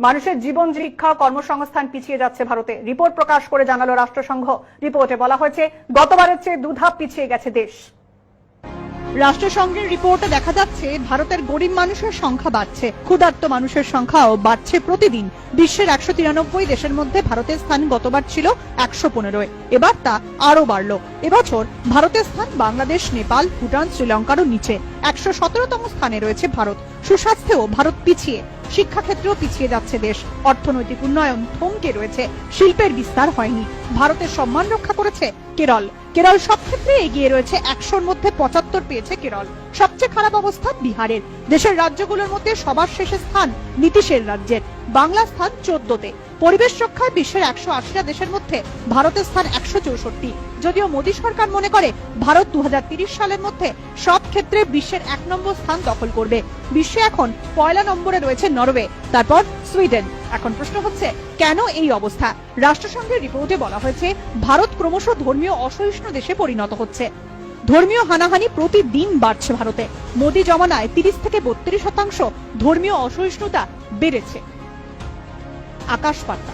মানুষের জীবন জীবিকা কর্মসংস্থান পিছিয়ে যাচ্ছে ভারতে। রিপোর্ট প্রকাশ করে জানালো রাষ্ট্রসংঘ। রিপোর্টে বলা হয়েছে, গতবারের চেয়ে দুধাপ পিছিয়ে গেছে দেশ। রাষ্ট্রসংঘের রিপোর্টে দেখা যাচ্ছে, ভারতের গরিব মানুষের সংখ্যা বাড়ছে। ক্ষুধার্ত মানুষের সংখ্যাও বাড়ছে প্রতিদিন। বিশ্বের একশো তিরানব্বই দেশের মধ্যে ভারতের স্থান গতবার ছিল একশো পনেরোয়। এবার তা আরও বাড়ল। এবছর ভারতের স্থান বাংলাদেশ, নেপাল, ভুটান, শ্রীলঙ্কারও নিচে। একশো সতেরোতম স্থানে রয়েছে ভারত। সুস্বাস্থ্যেও ভারত পিছিয়ে। শিক্ষাক্ষেত্রেও পিছিয়ে যাচ্ছে দেশ। অর্থনৈতিক উন্নয়ন থমকে রয়েছে। শিল্পের বিস্তার হয়নি। ভারতের সম্মান রক্ষা করেছে কেরল। কেরল সব ক্ষেত্রে এগিয়ে রয়েছে একশোর মধ্যে পঁচাত্তর পেয়েছে কেরল। সবচেয়ে খারাপ অবস্থা বিহারের। দেশের রাজ্যগুলোর মধ্যে সবার শেষে স্থান নীতিশের রাজ্যের। বাংলা স্থান চোদ্দতে। পরিবেশ রক্ষায় বিশ্বের একশো আশিটা দেশের মধ্যে ভারতের স্থান একশো চৌষট্টি। যদিও মোদী সরকার মনে করে ভারত দু সালের মধ্যে সব ক্ষেত্রে বিশ্বের এক নম্বর স্থান দখল করবে। বিশ্বে এখন পয়লা নম্বরে রয়েছে নরওয়ে, তারপর সুইডেন। এখন প্রশ্ন হচ্ছে, কেন এই অবস্থা? রাষ্ট্রসংঘের রিপোর্টে বলা হয়েছে, ভারত ক্রমশ ধর্মীয় অসহিষ্ণু দেশে পরিণত হচ্ছে। ধর্মীয় হানাহানি প্রতিদিন বাড়ছে ভারতে। মোদী জমানায় তিরিশ থেকে বত্রিশ শতাংশ ধর্মীয় অসহিষ্ণুতা বেড়েছে। আকাশ বার্তা